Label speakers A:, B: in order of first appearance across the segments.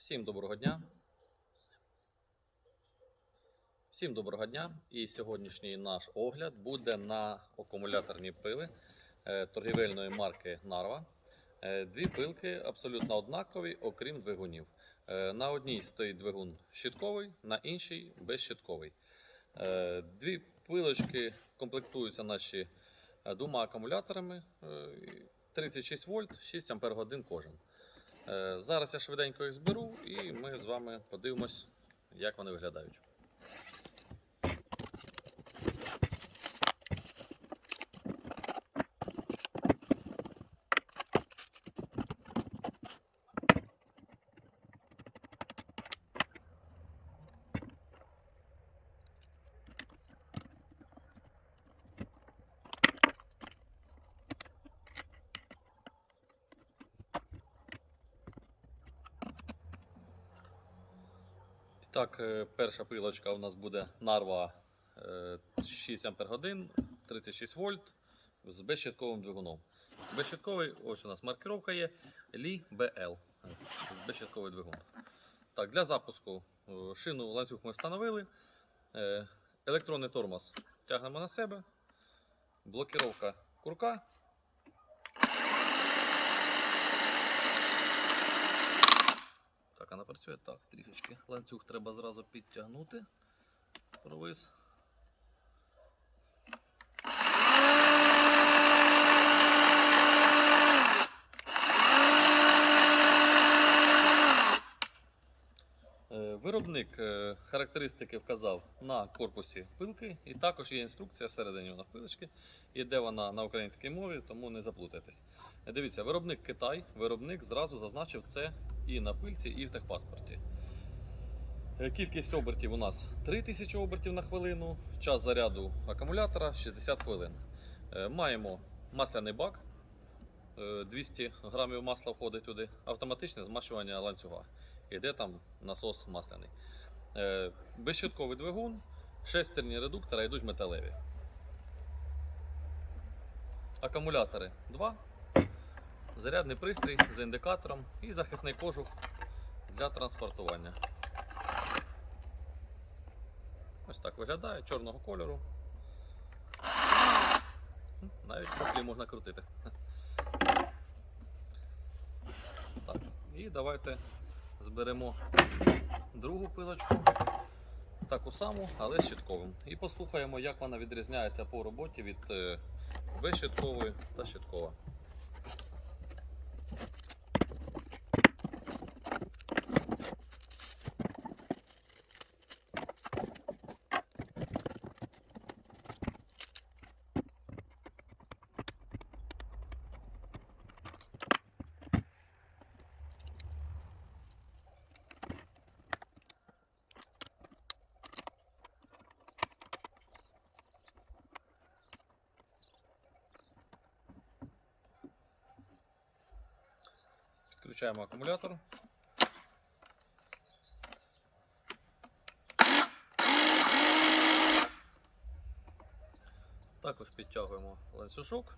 A: Всім доброго дня. Всім доброго дня. І сьогоднішній наш огляд буде на акумуляторні пили е, торгівельної марки Нарва. Е, Дві пилки абсолютно однакові, окрім двигунів. Е, На одній стоїть двигун щитковий, на іншій безщитковий. Дві пилочки комплектуються наші двома акумуляторами е, 36 вольт, 6 ампер годин кожен. Е, Зараз я швиденько їх зберу і ми з вами подивимось, як вони виглядають. Так, е, перша пилочка у нас буде е, 6 ампер годин, 36 вольт з безщитковим двигуном. Безщитковий, ось у нас маркировка є Li BL. Безщитковий двигун. Так, для запуску е, шину ланцюг ми встановили. Е, Електронний тормоз тягнемо на себе. Блокіровка курка. Так, вона працює так, трішечки. Ланцюг треба зразу підтягнути. Провис. Е, Виробник е, характеристики вказав на корпусі пилки, і також є інструкція всередині вона пилочки. Іде вона на українській мові, тому не заплутайтесь. Дивіться, виробник Китай, виробник зразу зазначив це і на пильці, і в техпаспорті. Е, Кількість обертів у нас 3000 обертів на хвилину, час заряду акумулятора 60 хвилин. Е, Маємо масляний бак, е, 200 грамів масла входить туди, автоматичне змащування ланцюга. Іде там насос масляний. Е, Безщитковий двигун, шестерні редуктора йдуть металеві. Акумулятори 2, зарядний пристрій з індикатором і захисний кожух для транспортування. Ось так виглядає чорного кольору. Навіть куплі можна крутити. Так, і давайте зберемо другу пилочку, таку саму, але з щитковим. І послухаємо, як вона відрізняється по роботі від безщиткової та щиткова. Підключаємо акумулятор. Також підтягуємо ланцюжок.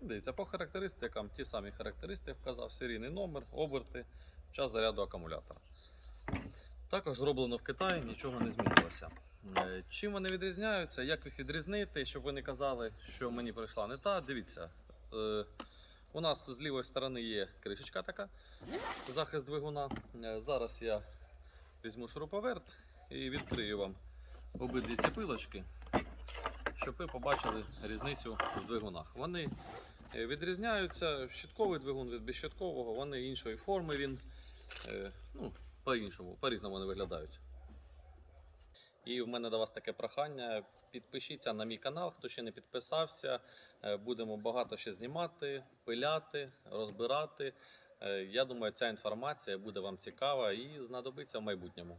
A: Дивіться, по характеристикам ті самі характеристики вказав серійний номер, оберти, час заряду акумулятора. Також зроблено в Китаї, нічого не змінилося. Е, Чим вони відрізняються, як їх відрізнити, щоб ви не казали, що мені прийшла не та. Дивіться, е, у нас з лівої сторони є кришечка така, захист двигуна. Е, Зараз я візьму шуруповерт і відкрию вам обидві ці пилочки, щоб ви побачили різницю в двигунах. Вони відрізняються. Щитковий двигун від безщиткового, вони іншої форми. Він ну, по-іншому, по-різному вони виглядають. І в мене до вас таке прохання. Підпишіться на мій канал, хто ще не підписався. Е, Будемо багато ще знімати, пиляти, розбирати. Е, Я думаю, ця інформація буде вам цікава і знадобиться в майбутньому.